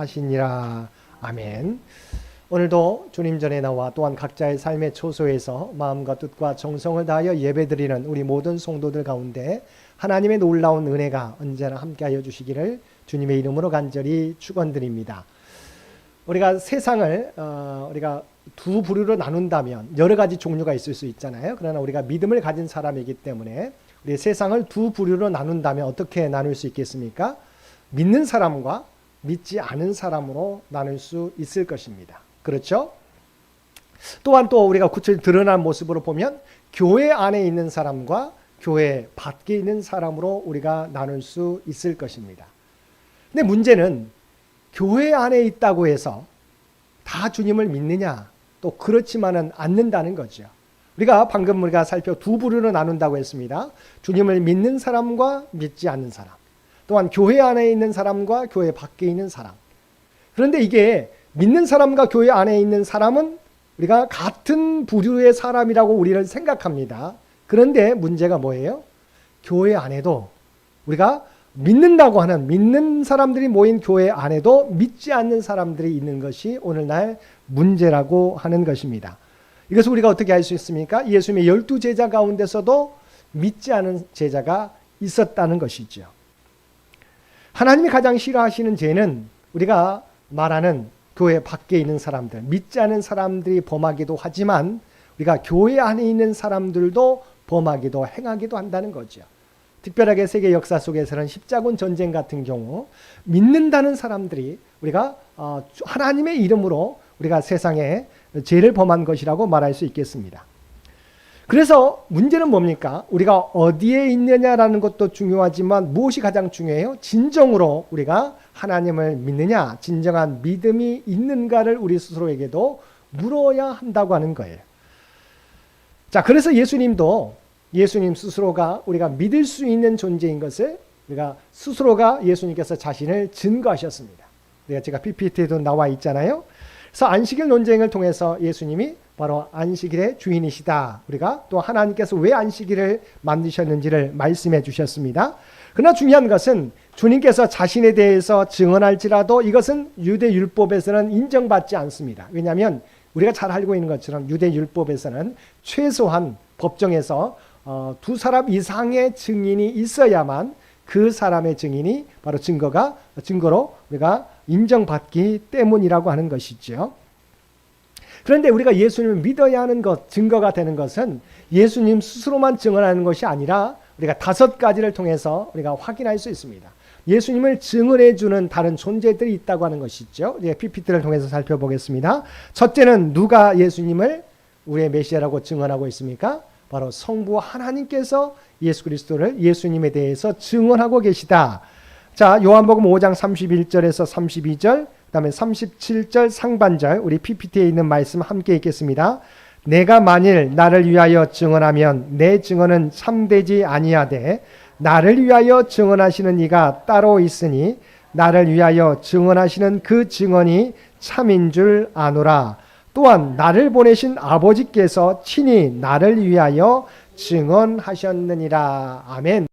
하시니라. 아멘. 오늘도 주님 전에 나와 또한 각자의 삶의 초소에서 마음과 뜻과 정성을 다하여 예배드리는 우리 모든 성도들 가운데 하나님의 놀라운 은혜가 언제나 함께하여 주시기를 주님의 이름으로 간절히 축원드립니다. 우리가 세상을 어, 우리가 두 부류로 나눈다면 여러 가지 종류가 있을 수 있잖아요. 그러나 우리가 믿음을 가진 사람이기 때문에 우리 세상을 두 부류로 나눈다면 어떻게 나눌 수 있겠습니까? 믿는 사람과 믿지 않은 사람으로 나눌 수 있을 것입니다. 그렇죠? 또한 또 우리가 구체적으로 드러난 모습으로 보면 교회 안에 있는 사람과 교회 밖에 있는 사람으로 우리가 나눌 수 있을 것입니다. 근데 문제는 교회 안에 있다고 해서 다 주님을 믿느냐? 또 그렇지만은 않는다는 거죠. 우리가 방금 우리가 살펴 두 부류로 나눈다고 했습니다. 주님을 믿는 사람과 믿지 않는 사람. 또한 교회 안에 있는 사람과 교회 밖에 있는 사람. 그런데 이게 믿는 사람과 교회 안에 있는 사람은 우리가 같은 부류의 사람이라고 우리는 생각합니다. 그런데 문제가 뭐예요? 교회 안에도 우리가 믿는다고 하는 믿는 사람들이 모인 교회 안에도 믿지 않는 사람들이 있는 것이 오늘날 문제라고 하는 것입니다. 이것을 우리가 어떻게 알 수 있습니까? 예수님의 열두 제자 가운데서도 믿지 않은 제자가 있었다는 것이죠. 하나님이 가장 싫어하시는 죄는 우리가 말하는 교회 밖에 있는 사람들, 믿지 않은 사람들이 범하기도 하지만 우리가 교회 안에 있는 사람들도 범하기도 행하기도 한다는 거죠. 특별하게 세계 역사 속에서는 십자군 전쟁 같은 경우 믿는다는 사람들이 우리가 어, 하나님의 이름으로 우리가 세상에 죄를 범한 것이라고 말할 수 있겠습니다. 그래서 문제는 뭡니까? 우리가 어디에 있느냐라는 것도 중요하지만 무엇이 가장 중요해요? 진정으로 우리가 하나님을 믿느냐, 진정한 믿음이 있는가를 우리 스스로에게도 물어야 한다고 하는 거예요. 자, 그래서 예수님도 예수님 스스로가 우리가 믿을 수 있는 존재인 것을 우리가 스스로가 예수님께서 자신을 증거하셨습니다. 내가 제가 PPT에도 나와 있잖아요. 그래서 안식일 논쟁을 통해서 예수님이 바로 안식일의 주인이시다. 우리가 또 하나님께서 왜 안식일을 만드셨는지를 말씀해 주셨습니다. 그러나 중요한 것은 주님께서 자신에 대해서 증언할지라도 이것은 유대 율법에서는 인정받지 않습니다. 왜냐하면 우리가 잘 알고 있는 것처럼 유대 율법에서는 최소한 법정에서 어, 두 사람 이상의 증인이 있어야만 그 사람의 증인이 바로 증거가 증거로 우리가 인정받기 때문이라고 하는 것이죠. 그런데 우리가 예수님을 믿어야 하는 것, 증거가 되는 것은 예수님 스스로만 증언하는 것이 아니라 우리가 다섯 가지를 통해서 우리가 확인할 수 있습니다. 예수님을 증언해 주는 다른 존재들이 있다고 하는 것이죠. 이제 PPT를 통해서 살펴보겠습니다. 첫째는 누가 예수님을 우리의 메시아라고 증언하고 있습니까? 바로 성부 하나님께서 예수 그리스도를 예수님에 대해서 증언하고 계시다. 자, 요한복음 5장 31절에서 32절, 그 다음에 37절 상반절 우리 PPT에 있는 말씀 함께 읽겠습니다. 내가 만일 나를 위하여 증언하면 내 증언은 참되지 아니하되 나를 위하여 증언하시는 이가 따로 있으니 나를 위하여 증언하시는 그 증언이 참인 줄 아노라. 또한 나를 보내신 아버지께서 친히 나를 위하여 증언하셨느니라. 아멘.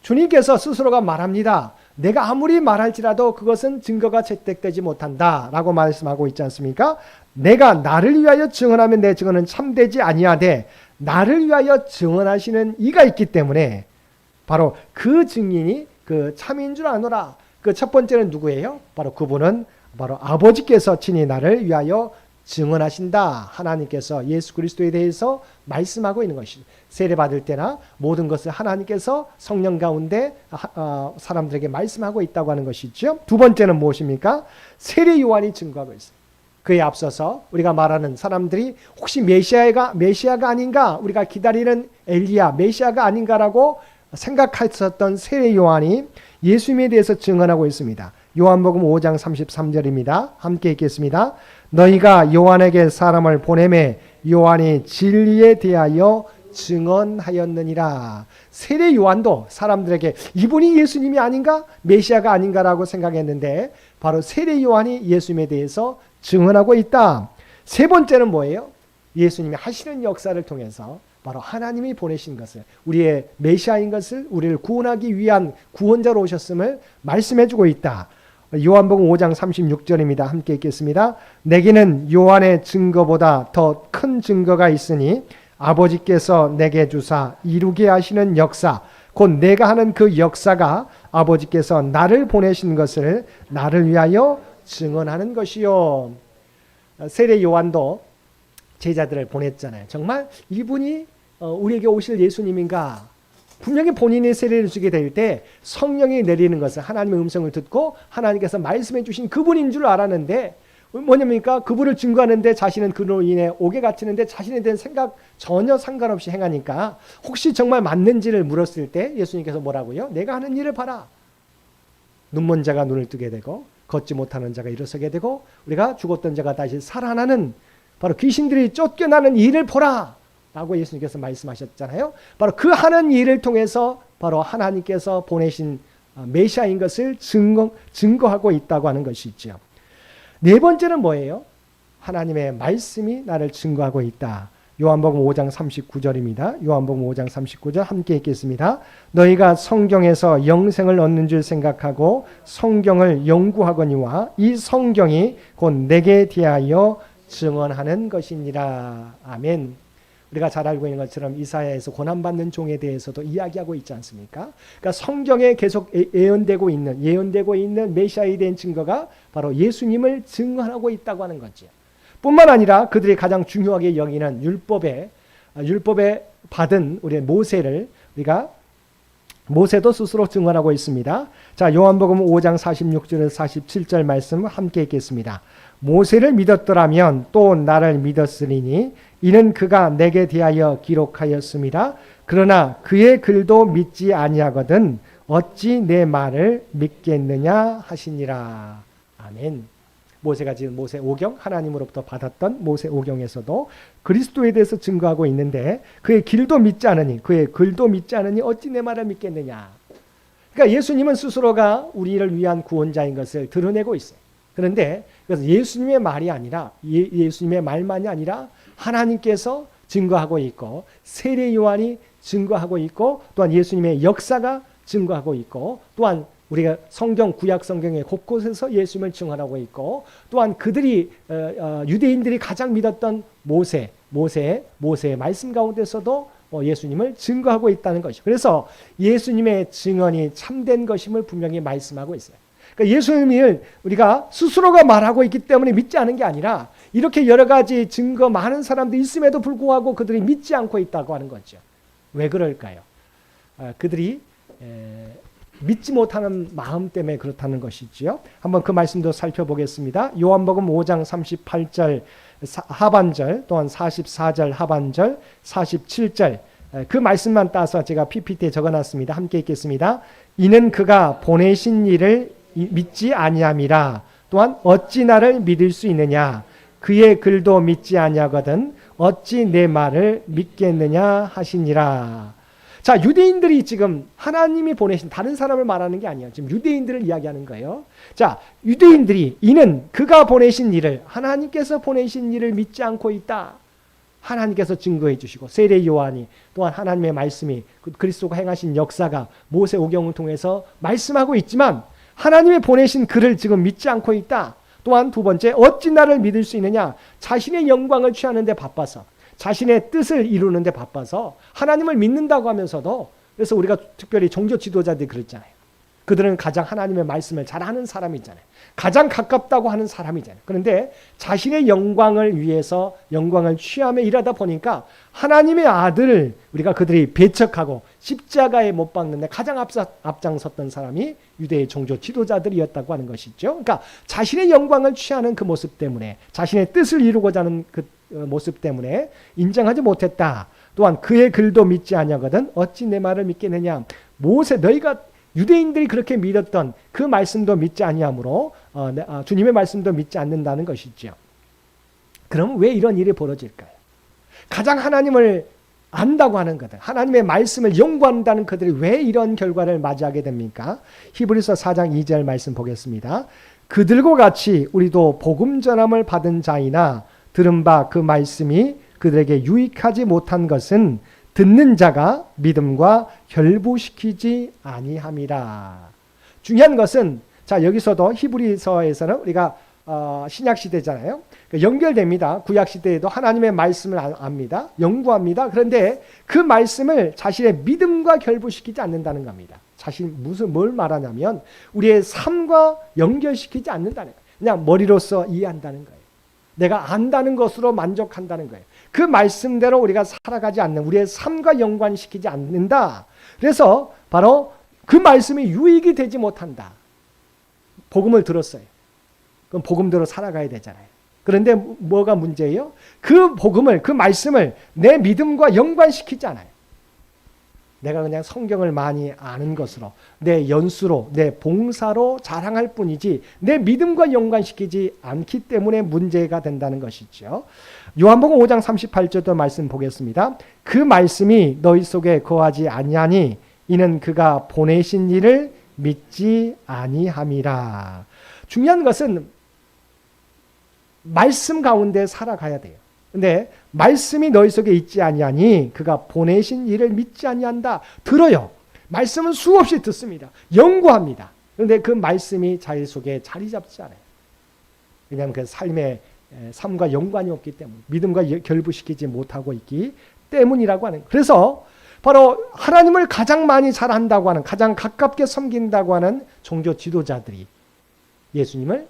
주님께서 스스로가 말합니다. 내가 아무리 말할지라도 그것은 증거가 채택되지 못한다. 라고 말씀하고 있지 않습니까? 내가 나를 위하여 증언하면 내 증언은 참되지 아니하되 나를 위하여 증언하시는 이가 있기 때문에 바로 그 증인이 그 참인 줄 아노라. 그 첫 번째는 누구예요? 바로 그분은 바로 아버지께서 친히 나를 위하여 증언하신다. 하나님께서 예수 그리스도에 대해서 말씀하고 있는 것이죠. 세례 받을 때나 모든 것을 하나님께서 성령 가운데 어, 사람들에게 말씀하고 있다고 하는 것이죠. 두 번째는 무엇입니까? 세례 요한이 증거하고 있어요. 그에 앞서서 우리가 말하는 사람들이 혹시 메시아가 메시아가 아닌가? 우리가 기다리는 엘리야 메시아가 아닌가라고 생각했었던 세례 요한이 예수님에 대해서 증언하고 있습니다. 요한복음 5장 33절입니다. 함께 읽겠습니다. 너희가 요한에게 사람을 보내매 요한이 진리에 대하여 증언하였느니라. 세례 요한도 사람들에게 이분이 예수님이 아닌가? 메시아가 아닌가라고 생각했는데 바로 세례 요한이 예수님에 대해서 증언하고 있다. 세 번째는 뭐예요? 예수님이 하시는 역사를 통해서 바로 하나님이 보내신 것을 우리의 메시아인 것을 우리를 구원하기 위한 구원자로 오셨음을 말씀해 주고 있다. 요한복음 5장 36절입니다. 함께 읽겠습니다. 내게는 요한의 증거보다 더 큰 증거가 있으니 아버지께서 내게 주사 이루게 하시는 역사 곧 내가 하는 그 역사가 아버지께서 나를 보내신 것을 나를 위하여 증언하는 것이요. 세례 요한도 제자들을 보냈잖아요. 정말 이분이 어, 우리에게 오실 예수님인가? 분명히 본인이 세례를 주게 될 때 성령이 내리는 것을 하나님의 음성을 듣고 하나님께서 말씀해 주신 그분인 줄 알았는데 뭐냐니까 그분을 증거하는데 자신은 그로 인해 옥에 갇히는데 자신에 대한 생각 전혀 상관없이 행하니까 혹시 정말 맞는지를 물었을 때 예수님께서 뭐라고요? 내가 하는 일을 봐라. 눈먼 자가 눈을 뜨게 되고 걷지 못하는 자가 일어서게 되고 우리가 죽었던 자가 다시 살아나는 바로 귀신들이 쫓겨나는 일을 보라. 라고 예수님께서 말씀하셨잖아요. 바로 그 하는 일을 통해서 바로 하나님께서 보내신 어, 메시아인 것을 증거, 증거하고 있다고 하는 것이죠. 네 번째는 뭐예요? 하나님의 말씀이 나를 증거하고 있다. 요한복음 5장 39절입니다. 요한복음 5장 39절 함께 읽겠습니다. 너희가 성경에서 영생을 얻는 줄 생각하고 성경을 연구하거니와 이 성경이 곧 내게 대하여 증언하는 것이니라. 아멘. 우리가 잘 알고 있는 것처럼 이사야에서 고난받는 종에 대해서도 이야기하고 있지 않습니까? 그러니까 성경에 계속 예- 예언되고 있는 예언되고 있는 메시아에 대한 증거가 바로 예수님을 증언하고 있다고 하는 거죠. 뿐만 아니라 그들이 가장 중요하게 여기는 율법에 아, 율법에 받은 우리 모세를 우리가 모세도 스스로 증언하고 있습니다. 자, 요한복음 5장 46절에서 47절 말씀 함께 읽겠습니다. 모세를 믿었더라면 또 나를 믿었으리니 이는 그가 내게 대하여 기록하였습니다. 그러나 그의 글도 믿지 아니하거든 어찌 내 말을 믿겠느냐 하시니라. 아멘. 모세가 지은 모세 오경 하나님으로부터 받았던 모세 오경에서도 그리스도에 대해서 증거하고 있는데 그의 길도 믿지 않으니 그의 글도 믿지 않으니 어찌 내 말을 믿겠느냐. 그러니까 예수님은 스스로가 우리를 위한 구원자인 것을 드러내고 있어요. 그런데 그래서 예수님의 말이 아니라 예, 예수님의 말만이 아니라 하나님께서 증거하고 있고 세례 요한이 증거하고 있고 또한 예수님의 역사가 증거하고 있고 또한 우리가 성경 구약 성경의 곳곳에서 예수님을 증언하고 있고 또한 그들이 어, 어, 유대인들이 가장 믿었던 모세 모세 모세의 말씀 가운데서도 어, 예수님을 증거하고 있다는 것이죠. 그래서 예수님의 증언이 참된 것임을 분명히 말씀하고 있어요. 그러니까 예수님을 우리가 스스로가 말하고 있기 때문에 믿지 않은 게 아니라 이렇게 여러 가지 증거 많은 사람들이 있음에도 불구하고 그들이 믿지 않고 있다고 하는 거죠. 왜 그럴까요? 아, 그들이 에, 믿지 못하는 마음 때문에 그렇다는 것이지요. 한번 그 말씀도 살펴보겠습니다. 요한복음 5장 38절 하반절 또한 44절 하반절 47절 그 말씀만 따서 제가 PPT에 적어놨습니다. 함께 읽겠습니다. 이는 그가 보내신 일을 믿지 아니함이라 또한 어찌 나를 믿을 수 있느냐 그의 글도 믿지 아니하거든 어찌 내 말을 믿겠느냐 하시니라. 자, 유대인들이 지금 하나님이 보내신 다른 사람을 말하는 게 아니에요. 지금 유대인들을 이야기하는 거예요. 자, 유대인들이 이는 그가 보내신 일을 하나님께서 보내신 일을 믿지 않고 있다. 하나님께서 증거해 주시고 세례 요한이 또한 하나님의 말씀이 그 그리스도가 행하신 역사가 모세 오경을 통해서 말씀하고 있지만 하나님의 보내신 그를 지금 믿지 않고 있다. 또한 두 번째 어찌 나를 믿을 수 있느냐? 자신의 영광을 취하는데 바빠서 자신의 뜻을 이루는데 바빠서 하나님을 믿는다고 하면서도 그래서 우리가 특별히 종교 지도자들이 그랬잖아요. 그들은 가장 하나님의 말씀을 잘하는 사람이잖아요. 가장 가깝다고 하는 사람이잖아요. 그런데 자신의 영광을 위해서 영광을 취하며 일하다 보니까 하나님의 아들을 우리가 그들이 배척하고 십자가에 못 박는데 가장 앞장섰던 사람이 유대의 종교 지도자들이었다고 하는 것이죠. 그러니까 자신의 영광을 취하는 그 모습 때문에 자신의 뜻을 이루고자 하는 그 모습 때문에 인정하지 못했다. 또한 그의 글도 믿지 아니하거든 어찌 내 말을 믿겠느냐. 모세 너희가 유대인들이 그렇게 믿었던 그 말씀도 믿지 아니하므로 어, 어, 주님의 말씀도 믿지 않는다는 것이죠. 그럼 왜 이런 일이 벌어질까요? 가장 하나님을 안다고 하는 것들, 하나님의 말씀을 연구한다는 그들이 왜 이런 결과를 맞이하게 됩니까? 히브리서 4장 2절 말씀 보겠습니다. 그들과 같이 우리도 복음 전함을 받은 자이나 들은 바 그 말씀이 그들에게 유익하지 못한 것은 듣는 자가 믿음과 결부시키지 아니함이라. 중요한 것은 자 여기서도 히브리서에서는 우리가 어, 신약 시대잖아요. 그러니까 연결됩니다. 구약 시대에도 하나님의 말씀을 아- 압니다. 연구합니다. 그런데 그 말씀을 자신의 믿음과 결부시키지 않는다는 겁니다. 자신 무슨 뭘 말하냐면 우리의 삶과 연결시키지 않는다는 거예요. 그냥 머리로서 이해한다는 거예요. 내가 안다는 것으로 만족한다는 거예요. 그 말씀대로 우리가 살아가지 않는 우리의 삶과 연관시키지 않는다. 그래서 바로 그 말씀이 유익이 되지 못한다. 복음을 들었어요. 그럼 복음대로 살아가야 되잖아요. 그런데 뭐가 문제예요? 그 복음을 그 말씀을 내 믿음과 연관시키지 않아요. 내가 그냥 성경을 많이 아는 것으로 내 연수로 내 봉사로 자랑할 뿐이지 내 믿음과 연관시키지 않기 때문에 문제가 된다는 것이죠. 요한복음 5장 38절도 말씀 보겠습니다. 그 말씀이 너희 속에 거하지 아니하니 이는 그가 보내신 이를 믿지 아니함이라. 중요한 것은 말씀 가운데 살아가야 돼요. 근데 말씀이 너희 속에 있지 아니하니 그가 보내신 이를 믿지 아니한다. 들어요. 말씀은 수없이 듣습니다. 연구합니다. 그런데 그 말씀이 자기 속에 자리 잡지 않아요. 왜냐하면 그 삶의 에, 삶과 연관이 없기 때문, 믿음과 여- 결부시키지 못하고 있기 때문이라고 하는. 그래서 바로 하나님을 가장 많이 잘 안다고 하는, 가장 가깝게 섬긴다고 하는 종교 지도자들이 예수님을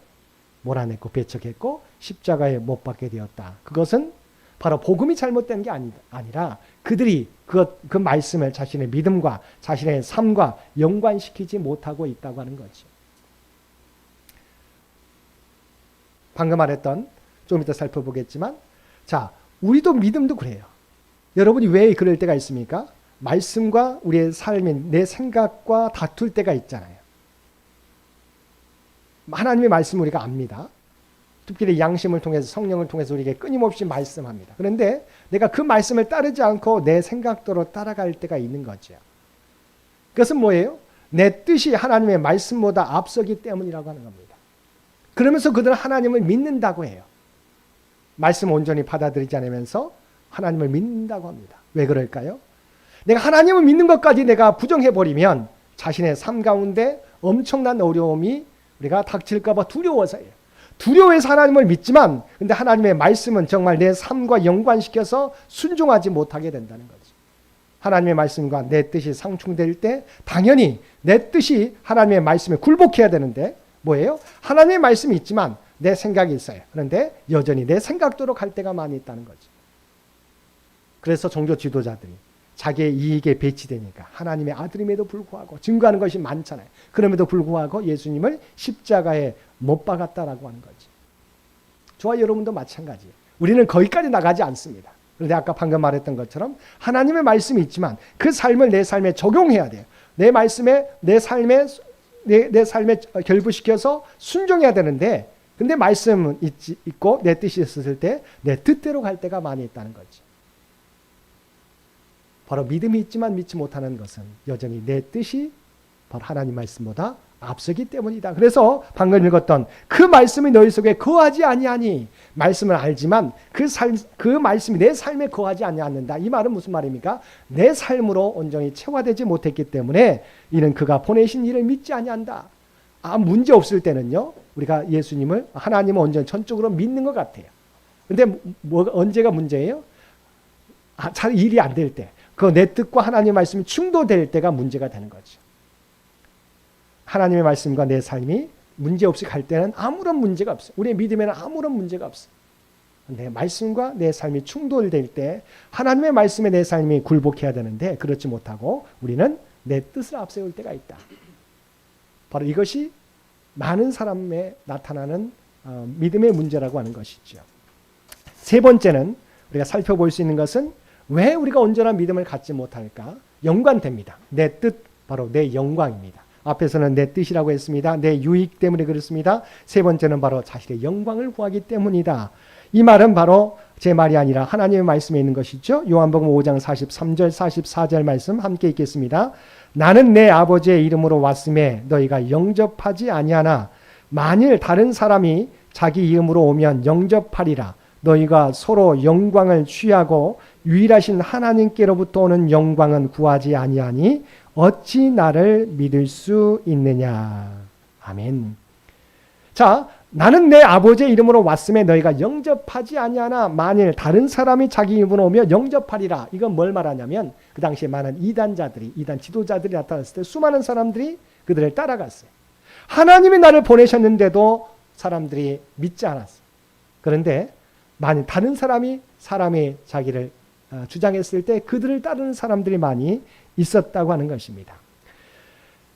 몰아냈고 배척했고 십자가에 못 박게 되었다. 그것은 바로 복음이 잘못된 게 아니, 아니라 그들이 그, 그 말씀을 자신의 믿음과 자신의 삶과 연관시키지 못하고 있다고 하는 거죠. 방금 말했던 좀 이따 살펴보겠지만 자 우리도 믿음도 그래요. 여러분이 왜 그럴 때가 있습니까? 말씀과 우리의 삶인 내 생각과 다툴 때가 있잖아요. 하나님의 말씀 우리가 압니다. 특별히 양심을 통해서 성령을 통해서 우리에게 끊임없이 말씀합니다. 그런데 내가 그 말씀을 따르지 않고 내 생각대로 따라갈 때가 있는 거죠. 그것은 뭐예요? 내 뜻이 하나님의 말씀보다 앞서기 때문이라고 하는 겁니다. 그러면서 그들은 하나님을 믿는다고 해요. 말씀 온전히 받아들이지 않으면서 하나님을 믿는다고 합니다. 왜 그럴까요? 내가 하나님을 믿는 것까지 내가 부정해버리면 자신의 삶 가운데 엄청난 어려움이 우리가 닥칠까봐 두려워서예요. 두려워해서 하나님을 믿지만, 근데 하나님의 말씀은 정말 내 삶과 연관시켜서 순종하지 못하게 된다는 거죠. 하나님의 말씀과 내 뜻이 상충될 때, 당연히 내 뜻이 하나님의 말씀에 굴복해야 되는데, 뭐예요? 하나님의 말씀이 있지만 내 생각이 있어요. 그런데 여전히 내 생각대로 갈 때가 많이 있다는 거죠. 그래서 종교 지도자들이 자기의 이익에 배치되니까 하나님의 아들임에도 불구하고 증거하는 것이 많잖아요. 그럼에도 불구하고 예수님을 십자가에 못 박았다라고 하는 거지. 저와 여러분도 마찬가지예요. 우리는 거기까지 나가지 않습니다. 그런데 아까 방금 말했던 것처럼 하나님의 말씀이 있지만 그 삶을 내 삶에 적용해야 돼요. 내 말씀에 내 삶에 내, 내 삶에 결부시켜서 순종해야 되는데 근데 말씀은 있지, 있고 내 뜻이 있었을 때 내 뜻대로 갈 때가 많이 있다는 거지. 바로 믿음이 있지만 믿지 못하는 것은 여전히 내 뜻이 바로 하나님 말씀보다 앞서기 때문이다. 그래서 방금 읽었던 그 말씀이 너희 속에 거하지 아니하니 말씀을 알지만 그 삶, 그 말씀이 내 삶에 거하지 아니하는다. 이 말은 무슨 말입니까? 내 삶으로 온전히 체화되지 못했기 때문에 이는 그가 보내신 일을 믿지 아니한다. 아 문제 없을 때는요. 우리가 예수님을 하나님을 온전히 전적으로 믿는 것 같아요. 근데 뭐 언제가 문제예요? 아, 잘 일이 안 될 때. 그 내 뜻과 하나님의 말씀이 충돌될 때가 문제가 되는 거죠. 하나님의 말씀과 내 삶이 문제 없이 갈 때는 아무런 문제가 없어요. 우리의 믿음에는 아무런 문제가 없어요. 내 말씀과 내 삶이 충돌될 때 하나님의 말씀에 내 삶이 굴복해야 되는데 그렇지 못하고 우리는 내 뜻을 앞세울 때가 있다. 바로 이것이 많은 사람에 나타나는 어, 믿음의 문제라고 하는 것이죠. 세 번째는 우리가 살펴볼 수 있는 것은 왜 우리가 온전한 믿음을 갖지 못할까? 연관됩니다. 내 뜻, 바로 내 영광입니다. 앞에서는 내 뜻이라고 했습니다. 내 유익 때문에 그렇습니다. 세 번째는 바로 자신의 영광을 구하기 때문이다. 이 말은 바로 제 말이 아니라 하나님의 말씀에 있는 것이죠. 요한복음 5장 43절 44절 말씀 함께 읽겠습니다. 나는 내 아버지의 이름으로 왔음에 너희가 영접하지 아니하나 만일 다른 사람이 자기 이름으로 오면 영접하리라. 너희가 서로 영광을 취하고 유일하신 하나님께로부터 오는 영광은 구하지 아니하니 어찌 나를 믿을 수 있느냐. 아멘. 자, 나는 내 아버지의 이름으로 왔음에 너희가 영접하지 아니하나 만일 다른 사람이 자기 이름으로 오며 영접하리라. 이건 뭘 말하냐면 그 당시에 많은 이단자들이 이단 지도자들이 나타났을 때 수많은 사람들이 그들을 따라갔어요. 하나님이 나를 보내셨는데도 사람들이 믿지 않았어요. 그런데 만일 다른 사람이 사람의 자기를 어, 주장했을 때 그들을 따르는 사람들이 많이 있었다고 하는 것입니다.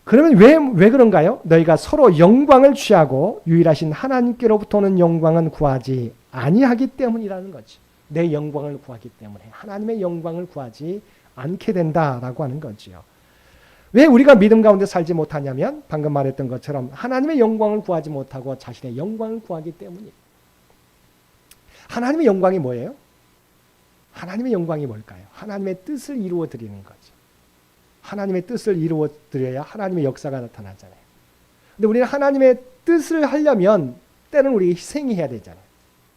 그러면 왜, 왜 그런가요? 너희가 서로 영광을 취하고 유일하신 하나님께로부터 오는 영광은 구하지 아니하기 때문이라는 거지. 내 영광을 구하기 때문에 하나님의 영광을 구하지 않게 된다라고 하는 거지요. 왜 우리가 믿음 가운데 살지 못하냐면 방금 말했던 것처럼 하나님의 영광을 구하지 못하고 자신의 영광을 구하기 때문이에요. 하나님의 영광이 뭐예요? 하나님의 영광이 뭘까요? 하나님의 뜻을 이루어 드리는 거죠. 하나님의 뜻을 이루어 드려야 하나님의 역사가 나타나잖아요. 근데 우리는 하나님의 뜻을 하려면 때는 우리 희생이 해야 되잖아요.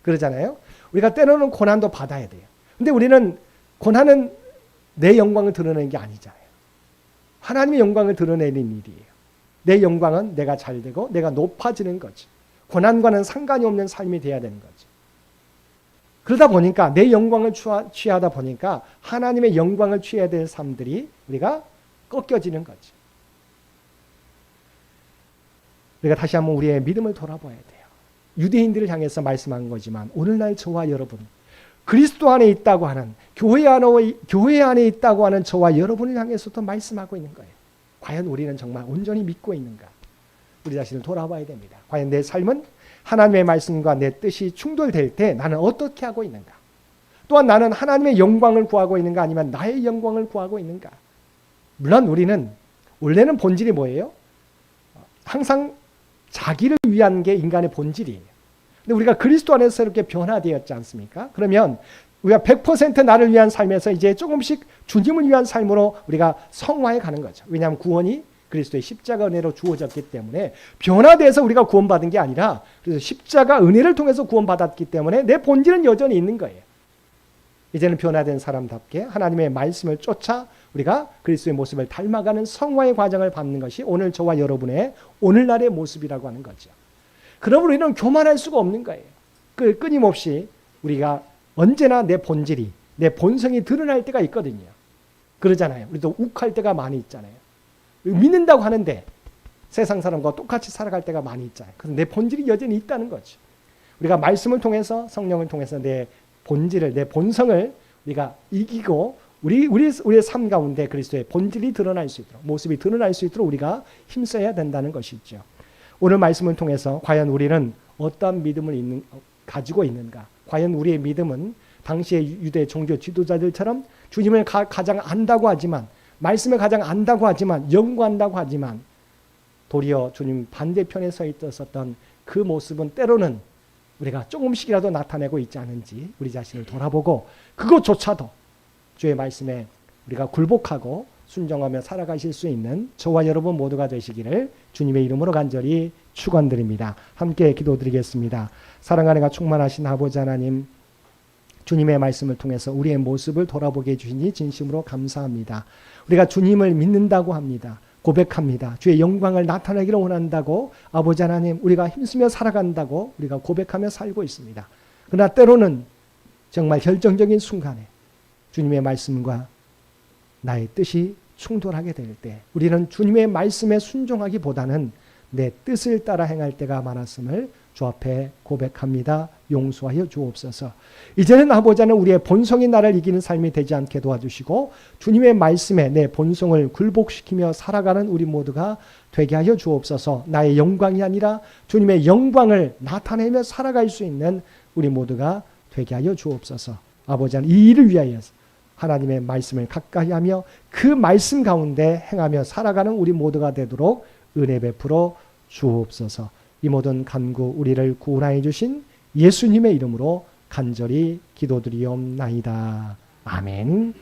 그러잖아요. 우리가 때로는 고난도 받아야 돼요. 근데 우리는 고난은 내 영광을 드러내는 게 아니잖아요. 하나님의 영광을 드러내는 일이에요. 내 영광은 내가 잘 되고 내가 높아지는 거지. 고난과는 상관이 없는 삶이 돼야 되는 거지. 그러다 보니까 내 영광을 취하다 보니까 하나님의 영광을 취해야 될 삶들이 우리가 꺾여지는 거지. 우리가 다시 한번 우리의 믿음을 돌아봐야 돼요. 유대인들을 향해서 말씀한 거지만 오늘날 저와 여러분 그리스도 안에 있다고 하는 교회 안에 교회 안에 있다고 하는 저와 여러분을 향해서도 말씀하고 있는 거예요. 과연 우리는 정말 온전히 믿고 있는가? 우리 자신을 돌아봐야 됩니다. 과연 내 삶은 하나님의 말씀과 내 뜻이 충돌될 때 나는 어떻게 하고 있는가? 또한 나는 하나님의 영광을 구하고 있는가 아니면 나의 영광을 구하고 있는가? 물론 우리는 원래는 본질이 뭐예요? 항상 자기를 위한 게 인간의 본질이에요. 근데 우리가 그리스도 안에서 이렇게 변화되었지 않습니까? 그러면 우리가 100% 나를 위한 삶에서 이제 조금씩 주님을 위한 삶으로 우리가 성화해 가는 거죠. 왜냐하면 구원이 그리스도의 십자가 은혜로 주어졌기 때문에 변화돼서 우리가 구원받은 게 아니라 그래서 십자가 은혜를 통해서 구원받았기 때문에 내 본질은 여전히 있는 거예요. 이제는 변화된 사람답게 하나님의 말씀을 쫓아 우리가 그리스도의 모습을 닮아가는 성화의 과정을 밟는 것이 오늘 저와 여러분의 오늘날의 모습이라고 하는 거죠. 그러므로 우리는 교만할 수가 없는 거예요. 그 끊임없이 우리가 언제나 내 본질이 내 본성이 드러날 때가 있거든요. 그러잖아요. 우리도 욱할 때가 많이 있잖아요. 믿는다고 하는데 세상 사람과 똑같이 살아갈 때가 많이 있잖아요. 그래서 내 본질이 여전히 있다는 거죠. 우리가 말씀을 통해서 성령을 통해서 내 본질을 내 본성을 우리가 이기고 우리 우리 우리의 삶 가운데 그리스도의 본질이 드러날 수 있도록 모습이 드러날 수 있도록 우리가 힘써야 된다는 것이죠. 오늘 말씀을 통해서 과연 우리는 어떠한 믿음을 있는, 가지고 있는가? 과연 우리의 믿음은 당시의 유대 종교 지도자들처럼 주님을 가, 가장 안다고 하지만 말씀을 가장 안다고 하지만 연구한다고 하지만 도리어 주님 반대편에 서 있었던 그 모습은 때로는 우리가 조금씩이라도 나타내고 있지 않은지 우리 자신을 돌아보고 그것조차도 주의 말씀에 우리가 굴복하고 순종하며 살아가실 수 있는 저와 여러분 모두가 되시기를 주님의 이름으로 간절히 축원드립니다. 함께 기도드리겠습니다. 사랑하는 가 충만하신 아버지 하나님 주님의 말씀을 통해서 우리의 모습을 돌아보게 해주시니 진심으로 감사합니다. 우리가 주님을 믿는다고 합니다. 고백합니다. 주의 영광을 나타내기를 원한다고 아버지 하나님 우리가 힘쓰며 살아간다고 우리가 고백하며 살고 있습니다. 그러나 때로는 정말 결정적인 순간에 주님의 말씀과 나의 뜻이 충돌하게 될 때 우리는 주님의 말씀에 순종하기보다는 내 뜻을 따라 행할 때가 많았음을 주 앞에 고백합니다. 용서하여 주옵소서. 이제는 아버지는 우리의 본성이 나를 이기는 삶이 되지 않게 도와주시고 주님의 말씀에 내 본성을 굴복시키며 살아가는 우리 모두가 되게 하여 주옵소서. 나의 영광이 아니라 주님의 영광을 나타내며 살아갈 수 있는 우리 모두가 되게 하여 주옵소서. 아버지는 이 일을 위하여 하나님의 말씀을 가까이 하며 그 말씀 가운데 행하며 살아가는 우리 모두가 되도록 은혜 베풀어 주옵소서. 이 모든 간구 우리를 구원하여 주신 예수님의 이름으로 간절히 기도드리옵나이다. 아멘.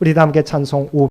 우리 다 함께 찬송 5